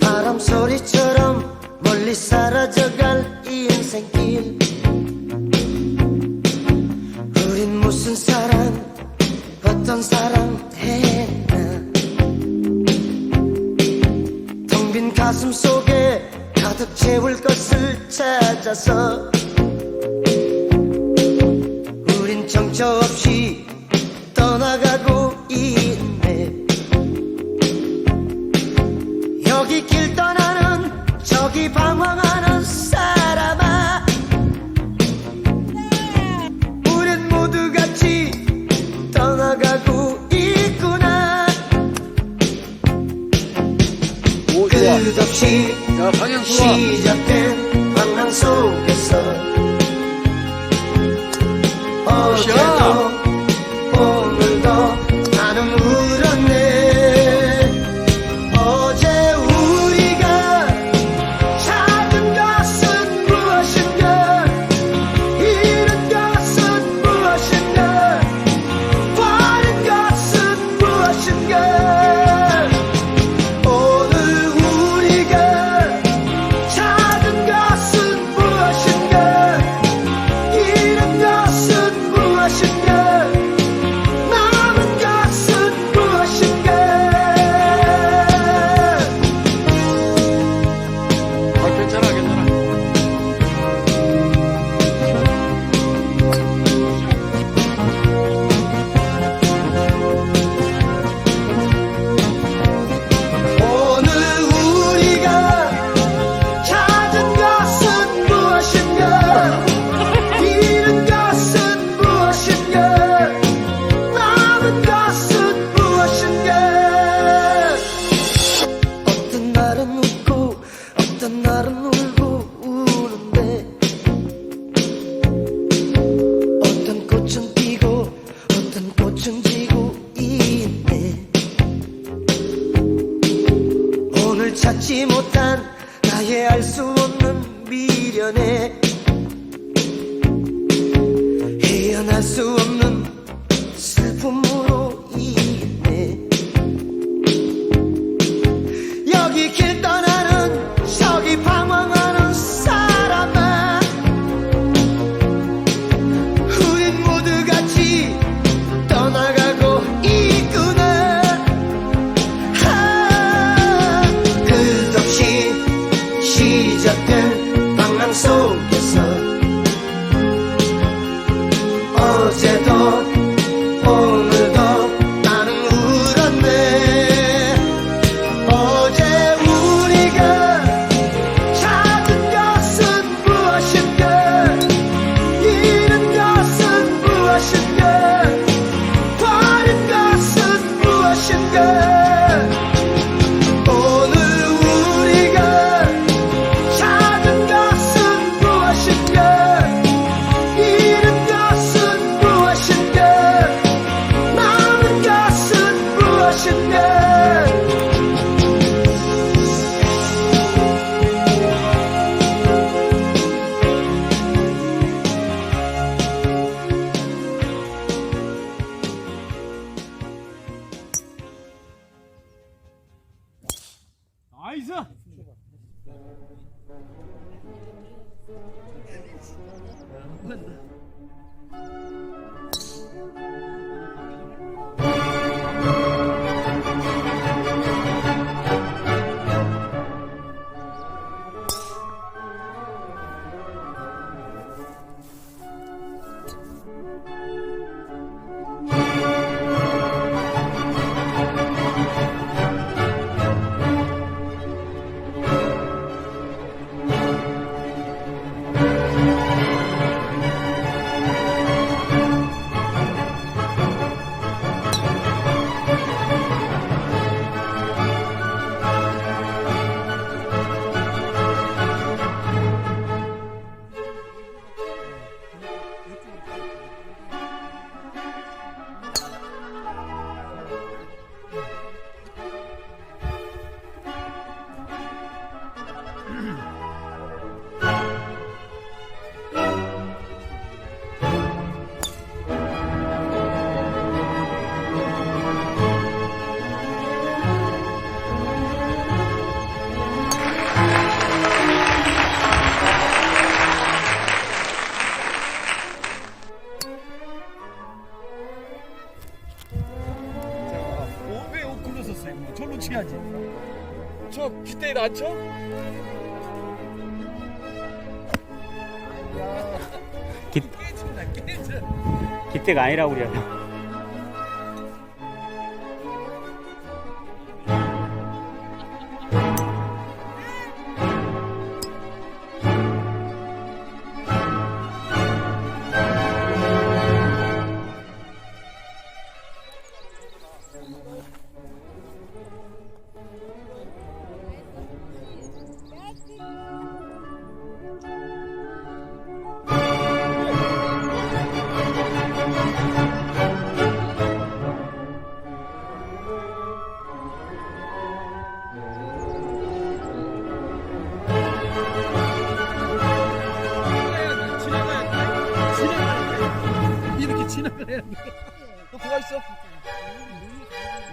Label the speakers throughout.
Speaker 1: 바람 소리처럼 멀리 사라져갈 이 인생길. 우린 무슨 사랑 어떤 사랑 했나 텅 빈 가슴 속에 가득 채울 것을 찾아서 끝없이 시작된 방랑송 나의 알 수 없는 미련에 헤어날 수 없는 슬픔으로
Speaker 2: again. 쳐? 기, 깨진다, 깨져.
Speaker 3: 기대가 아니라고 그래요.
Speaker 2: 돼. 너 뭐가 있어?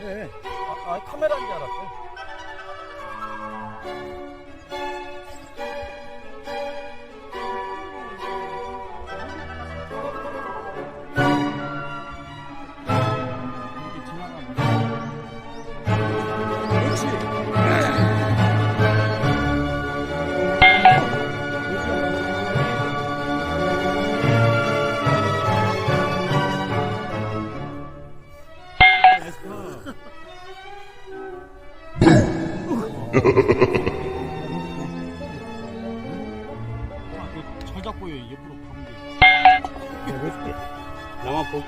Speaker 2: 네. 아, 아 카메라인 줄 알았어. 잘 잡고 옆으로 가면 돼.
Speaker 3: 나만 보,